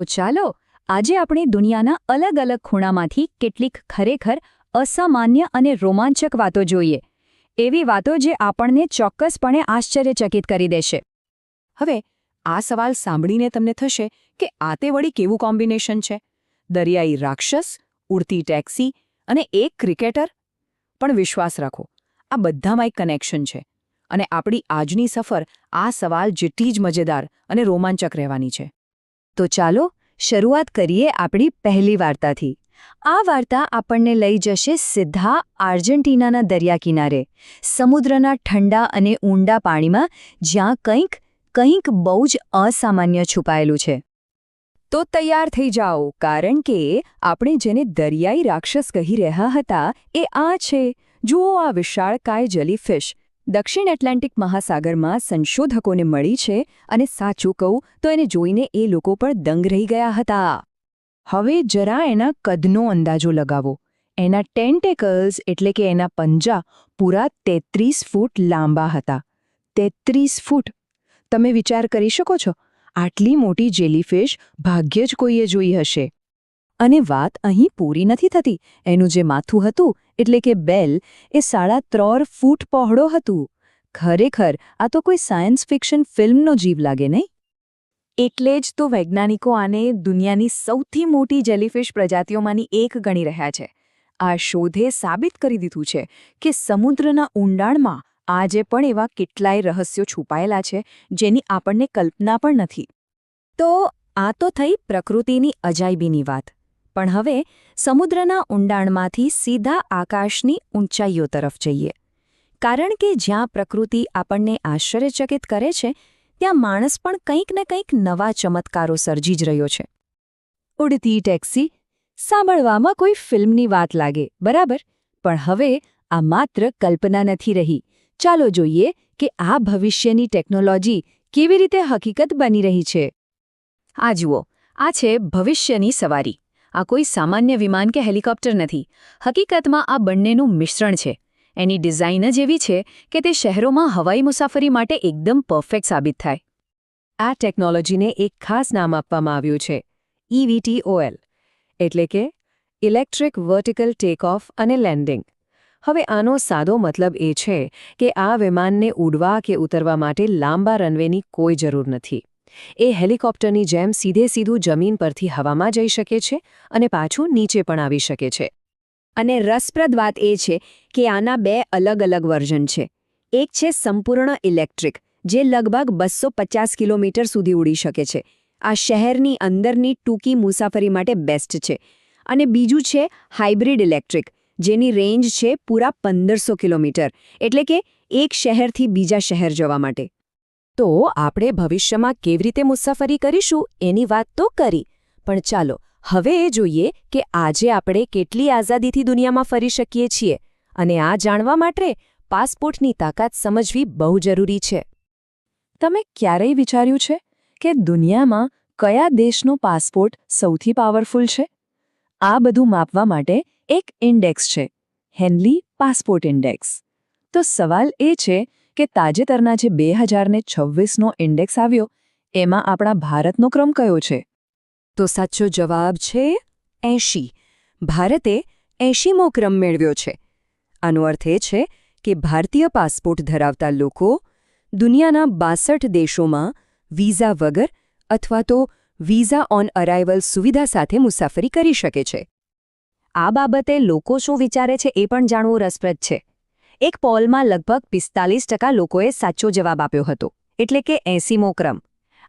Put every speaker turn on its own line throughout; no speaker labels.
તો ચાલો, આજે આપણે દુનિયાના અલગ અલગ ખૂણામાંથી કેટલીક ખરેખર અસામાન્ય અને રોમાંચક વાતો જોઈએ. એવી વાતો જે આપણને ચોક્કસપણે આશ્ચર્યચકિત કરી દેશે.
હવે, આ સવાલ સાંભળીને તમને થશે કે આ તે વળી કેવું કોમ્બિનેશન છે? દરિયાઈ રાક્ષસ, ઉડતી ટેક્સી અને એક ક્રિકેટર? પણ વિશ્વાસ રાખો, આ બધામાં એક કનેક્શન છે અને આપણી આજની સફર આ સવાલ જેટલી જ મજેદાર અને રોમાંચક રહેવાની છે.
તો ચાલો શરૂઆત કરીએ આપણી પહેલી વાર્તાથી. આ વાર્તા આપણને લઈ જશે સીધા આર્જેન્ટિનાના દરિયા કિનારે સમુદ્રના ઠંડા અને ઊંડા પાણીમાં જ્યાં કંઈક કંઈક બહુ જ અસામાન્ય છુપાયેલું છે.
તો તૈયાર થઈ જાઓ, કારણ કે આપણે જેને દરિયાઈ રાક્ષસ કહી રહ્યા હતા એ આ છે. જુઓ આ વિશાળકાય જલીફિશ. દક્ષિણ એટલાન્ટિક મહાસાગરમાં સંશોધકોને મળી છે અને સાચું કહું તો એને જોઈને એ લોકો પણ દંગ રહી ગયા હતા. હવે જરા એના કદનો અંદાજો લગાવો. એના ટેન્ટેકલ્સ એટલે કે એના પંજા પૂરા તેત્રીસ ફૂટ લાંબા હતા. તેત્રીસ ફૂટ. તમે વિચાર કરી શકો છો? આટલી મોટી જેલીફિશ ભાગ્ય જ કોઈએ જોઈ હશે. અને વાત અહીં પૂરી નથી થતી. એનું જે માથું હતું, એટલે કે બેલ, એ સાડા ત્રણ ફૂટ પહોળો હતું. ખરેખર, આ તો કોઈ સાયન્સ ફિક્શન ફિલ્મનો જીવ લાગે નહીં? એટલે જ તો વૈજ્ઞાનિકો આને દુનિયાની સૌથી મોટી જેલીફિશ પ્રજાતિઓમાંની એક ગણી રહ્યા છે. આ શોધે સાબિત કરી દીધું છે કે સમુદ્રના ઊંડાણમાં આજે પણ એવા કેટલાય રહસ્યો છુપાયેલા છે જેની આપણને કલ્પના પણ નથી. તો આ તો થઈ પ્રકૃતિની અજાયબીની વાત. પણ હવે સમુદ્રના ઊંડાણમાંથી સીધા આકાશની ઊંચાઈઓ તરફ જઈએ. કારણ કે જ્યાં પ્રકૃતિ આપણને આશ્ચર્યચકિત કરે છે, ત્યાં માણસ પણ કંઈક ને કંઈક નવા ચમત્કારો સર્જી જ રહ્યો છે. ઉડતી ટેક્સી સાંભળવામાં કોઈ ફિલ્મની વાત લાગે, બરાબર? પણ હવે આ માત્ર કલ્પના નથી રહી. ચાલો જોઈએ કે આ ભવિષ્યની ટેકનોલોજી કેવી રીતે હકીકત બની રહી છે. આ જુઓ, આ છે ભવિષ્યની સવારી. આ કોઈ સામાન્ય વિમાન કે હેલિકોપ્ટર નથી. હકીકતમાં આ બંનેનું મિશ્રણ છે. એની ડિઝાઇન જ એવી છે કે તે શહેરોમાં હવાઈ મુસાફરી માટે એકદમ પરફેક્ટ સાબિત થાય. આ ટેકનોલોજીને એક ખાસ નામ આપવામાં આવ્યું છે ઇવીટીઓએલ એટલે કે ઇલેક્ટ્રિક વર્ટિકલ ટેકઓફ અને લેન્ડિંગ. હવે આનો સાદો મતલબ એ છે કે આ વિમાનને ઉડવા કે ઉતરવા માટે લાંબા રનવેની કોઈ જરૂર નથી. એ હેલિકોપ્ટરની જેમ સીધે સીધું જમીન પરથી હવામાં જઈ શકે છે અને પાછું નીચે પણ આવી શકે છે. અને રસપ્રદ વાત એ છે કે આના બે અલગ અલગ વર્ઝન છે. એક છે સંપૂર્ણ ઇલેક્ટ્રિક, જે લગભગ બસો કિલોમીટર સુધી ઉડી શકે છે. આ શહેરની અંદરની ટૂંકી મુસાફરી માટે બેસ્ટ છે. અને બીજું છે હાઇબ્રિડ ઇલેક્ટ્રિક, જેની રેન્જ છે પૂરા પંદરસો કિલોમીટર, એટલે કે એક શહેરથી બીજા શહેર જવા માટે. તો આપણે ભવિષ્યમાં કેવી રીતે મુસાફરી કરીશું એની વાત તો કરી. પણ ચાલો, હવે એ જોઈએ કે આજે આપણે કેટલી આઝાદીથી દુનિયામાં ફરી શકીએ છીએ અને આ જાણવા માટે પાસપોર્ટની તાકાત સમજવી બહુ જરૂરી છે. તમે ક્યારેય વિચાર્યું છે કે દુનિયામાં કયા દેશનો પાસપોર્ટ સૌથી પાવરફુલ છે? આ બધું માપવા માટે એક ઇન્ડેક્સ છે, હેનલી પાસપોર્ટ ઇન્ડેક્સ. તો સવાલ એ છે કે તાજેતરના જે બે હજારને છવ્વીસનો ઇન્ડેક્સ આવ્યો, એમાં આપણા ભારતનો ક્રમ કયો છે? તો સાચો જવાબ છે એંશી. ભારતે એંશીમો ક્રમ મેળવ્યો છે. આનો અર્થ એ છે કે ભારતીય પાસપોર્ટ ધરાવતા લોકો દુનિયાના બાસઠ દેશોમાં વિઝા વગર અથવા તો વિઝા ઓન અરાઇવલ સુવિધા સાથે મુસાફરી કરી શકે છે. આ બાબતે લોકો શું વિચારે છે એ પણ જાણવું રસપ્રદ છે. એક પોલમાં લગભગ પિસ્તાલીસ ટકા લોકોએ સાચો જવાબ આપ્યો હતો. એટલે કે એસીમો ક્રમ.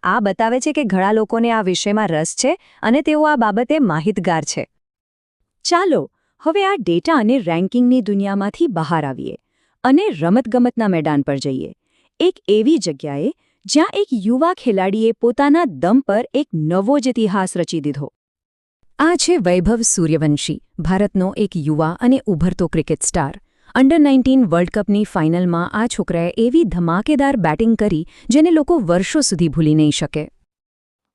આ બતાવે છે કે ઘણા લોકોને આ વિષયમાં રસ છે અને તેઓ આ બાબતે માહિતગાર છે. ચાલો, હવે આ ડેટા અને રેન્કિંગની દુનિયામાંથી બહાર આવીએ અને રમતગમતના મેદાન પર જઈએ. એક એવી જગ્યાએ જ્યાં એક યુવા ખેલાડીએ પોતાના દમ પર એક નવો જ ઇતિહાસ રચી દીધો. આ છે વૈભવ સૂર્યવંશી, ભારતનો એક યુવા અને ઉભરતો cricket star. Under nineteen world કપની ફાઇનલમાં આ છોકરાએ એવી ધમાકેદાર બેટિંગ કરી જેને લોકો વર્ષો સુધી ભૂલી નહીં શકે.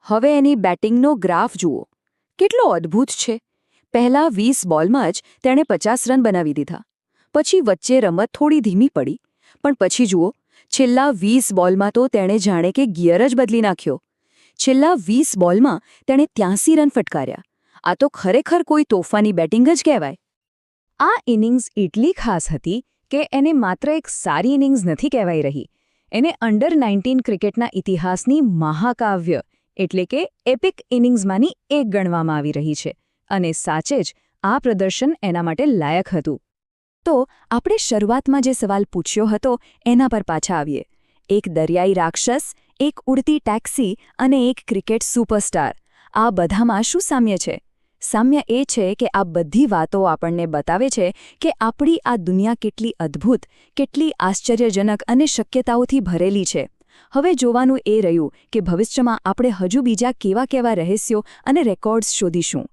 હવે એની બેટિંગનો ગ્રાફ જુઓ. કેટલો અદ્ભુત છે. પહેલા વીસ બોલમાં જ તેણે પચાસ રન બનાવી દીધા. પછી વચ્ચે રમત થોડી ધીમી પડી. પણ પછી જુઓ, છેલ્લા વીસ બોલમાં તો તેણે જાણે કે ગિયર જ બદલી નાખ્યો. છેલ્લા વીસ બોલમાં તેણે ત્યાંસી રન ફટકાર્યા. આ તો ખરેખર કોઈ તોફાની બેટિંગ જ કહેવાય. આ ઇનિંગ્સ એટલી ખાસ હતી કે એને માત્ર એક સારી ઇનિંગ્સ નથી કહેવાઈ રહી. એને અંડર નાઇન્ટીન ક્રિકેટના ઇતિહાસની મહાકાવ્ય, એટલે કે એપિક ઇનિંગ્સમાંની એક ગણવામાં આવી રહી છે, અને સાચે જ આ પ્રદર્શન એના માટે લાયક હતું. તો આપણે શરૂઆતમાં જે સવાલ પૂછ્યો હતો એના પર પાછા આવીએ. એક દરિયાઈ રાક્ષસ, એક ઉડતી ટેક્સી અને એક ક્રિકેટ સુપરસ્ટાર, આ બધામાં શું સામ્ય છે? સામ્ય એ છે કે આ બધી વાતો આપણને બતાવે છે કે આપણી આ દુનિયા કેટલી અદ્ભુત, કેટલી આશ્ચર્યજનક અને શક્યતાઓથી ભરેલી છે. હવે જોવાનું એ રહ્યું કે ભવિષ્યમાં આપણે હજુ બીજા કેવા કેવા રહસ્યો અને રેકોર્ડ્સ શોધીશું.